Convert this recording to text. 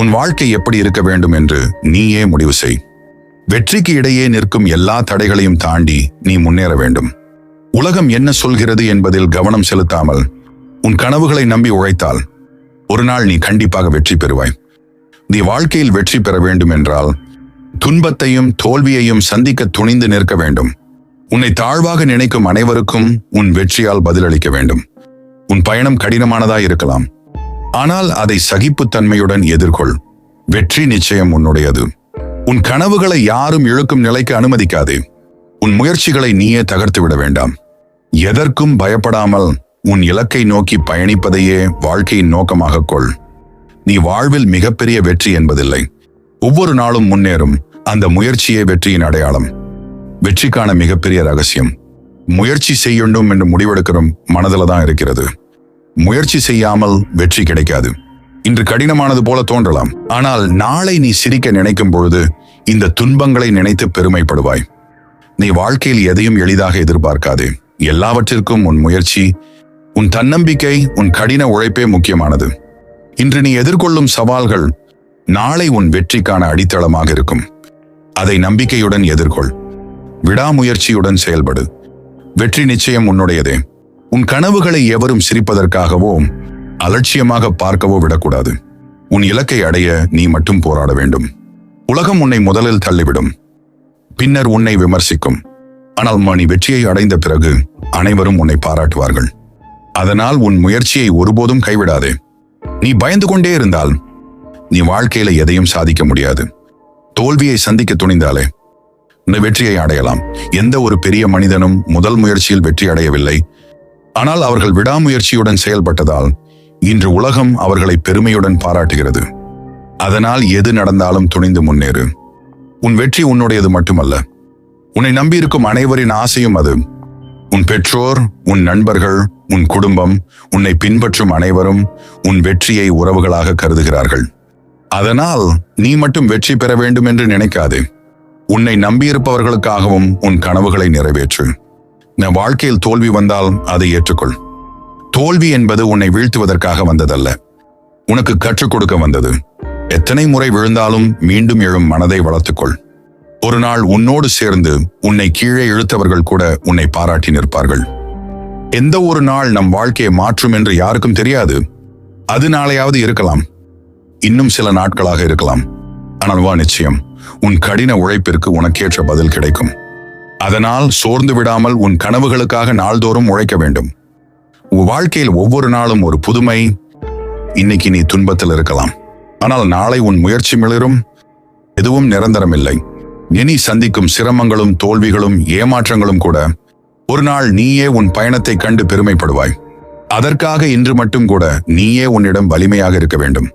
உன் வாழ்க்கை எப்படி இருக்க வேண்டும் என்று நீயே முடிவு செய். வெற்றிக்கு இடையே நிற்கும் எல்லா தடைகளையும் தாண்டி நீ முன்னேற வேண்டும். உலகம் என்ன சொல்கிறது என்பதில் கவனம் செலுத்தாமல் உன் கனவுகளை நம்பி உழைத்தால் ஒரு நாள் நீ கண்டிப்பாக வெற்றி பெறுவாய். நீ வாழ்க்கையில் வெற்றி பெற வேண்டும் என்றால் துன்பத்தையும் தோல்வியையும் சந்திக்க துணிந்து நிற்க வேண்டும். உன்னை தாழ்வாக நினைக்கும் அனைவருக்கும் உன் வெற்றியால் பதிலளிக்க வேண்டும். உன் பயணம் கடினமானதாய் இருக்கலாம். ஆனால் அதை சகிப்புத்தன்மையுடன் எதிர்கொள். வெற்றி நிச்சயம் உன்னுடையது. உன் கனவுகளை யாரும் இழுக்கும் நிலைக்கு அனுமதிக்காதே. உன் முயற்சிகளை நீயே தகர்த்து விட வேண்டாம். எதற்கும் பயப்படாமல் உன் இலக்கை நோக்கி பயணிப்பதையே வாழ்க்கையின் நோக்கமாக கொள். நீ வாழ்வில் மிகப்பெரிய வெற்றி என்பதில்லை. ஒவ்வொரு நாளும் முன்னேறும். அந்த முயற்சியே வெற்றியின் அடையாளம். வெற்றிக்கான மிகப்பெரிய ரகசியம். முயற்சி செய்யணும் என்று முடிவெடுக்கிறோம் மனதில் தான் இருக்கிறது. முயற்சி செய்யாமல் வெற்றி கிடைக்காது. இன்று கடினமானது போல தோன்றலாம். ஆனால் நாளை நீ சிரிக்க நினைக்கும் பொழுது இந்த துன்பங்களை நினைத்து பெருமைப்படுவாய். நீ வாழ்க்கையில் எதையும் எளிதாக எதிர்பார்க்காதே. எல்லாவற்றிற்கும் உன் முயற்சி உன் தன்னம்பிக்கை உன் கடின உழைப்பே முக்கியமானது. இன்று நீ எதிர்கொள்ளும் சவால்கள் நாளை உன் வெற்றிக்கான அடித்தளமாக இருக்கும். அதை நம்பிக்கையுடன் எதிர்கொள். விடாமுயற்சியுடன் செயல்படு. வெற்றி நிச்சயம் உன்னுடையதே. உன் கனவுகளை எவரும் சிரிப்பதற்காகவோ அலட்சியமாக பார்க்கவோ விடக்கூடாது. உன் இலக்கை அடைய நீ மட்டும் போராட வேண்டும். உலகம் உன்னை முதலில் தள்ளிவிடும். பின்னர் உன்னை விமர்சிக்கும். ஆனால் நீ வெற்றியை அடைந்த பிறகு அனைவரும் உன்னை பாராட்டுவார்கள். அதனால் உன் முயற்சியை ஒருபோதும் கைவிடாதே. நீ பயந்து கொண்டே இருந்தால் நீ வாழ்க்கையில எதையும் சாதிக்க முடியாது. தோல்வியை சந்திக்க துணிந்தாலே இந்த வெற்றியை அடையலாம். எந்த ஒரு பெரிய மனிதனும் முதல் முயற்சியில் வெற்றி அடையவில்லை. ஆனால் அவர்கள் விடாமுயற்சியுடன் செயல்பட்டதால் இன்று உலகம் அவர்களை பெருமையுடன் பாராட்டுகிறது. அதனால் எது நடந்தாலும் துணிந்து முன்னேறு. உன் வெற்றி உன்னுடையது மட்டுமல்ல. உன்னை நம்பியிருக்கும் அனைவரின் ஆசையும் அது. உன் பெற்றோர் உன் நண்பர்கள் உன் குடும்பம் உன்னை பின்பற்றும் அனைவரும் உன் வெற்றியை உறவுகளாக கருதுகிறார்கள். அதனால் நீ மட்டும் வெற்றி பெற வேண்டும் என்று நினைக்காதே. உன்னை நம்பியிருப்பவர்களுக்காகவும் உன் கனவுகளை நிறைவேற்று. நம் வாழ்க்கையில் தோல்வி வந்தால் அதை ஏற்றுக்கொள். தோல்வி என்பது உன்னை வீழ்த்துவதற்காக வந்ததல்ல. உனக்கு கற்றுக் கொடுக்க வந்தது. எத்தனை முறை விழுந்தாலும் மீண்டும் எழும் மனதை வளர்த்துக்கொள். ஒரு நாள் உன்னோடு சேர்ந்து உன்னை கீழே இழுத்தவர்கள் கூட உன்னை பாராட்டி நிற்பார்கள். எந்த ஒரு நாள் நம் வாழ்க்கையை மாற்றும் என்று யாருக்கும் தெரியாது. அது நாளையாவது இருக்கலாம். இன்னும் சில நாட்களாக இருக்கலாம். ஆனால் வா நிச்சயம் உன் கடின உழைப்பிற்கு உனக்கேற்ற பதில் கிடைக்கும். அதனால் சோர்ந்து விடாமல் உன் கனவுகளுக்காக நாள்தோறும் உழைக்க வேண்டும். உன் வாழ்க்கையில் ஒவ்வொரு நாளும் ஒரு புதுமை. இன்னைக்கு நீ துன்பத்தில் இருக்கலாம். ஆனால் நாளை உன் முயற்சி மிளரும். எதுவும் நிரந்தரமில்லை. இனி சந்திக்கும் சிரமங்களும் தோல்விகளும் ஏமாற்றங்களும் கூட ஒரு நாள் நீயே உன் பயணத்தை கண்டு பெருமைப்படுவாய். அதற்காக இன்று மட்டும் கூட நீயே உன்னிடம் வலிமையாக இருக்க வேண்டும்.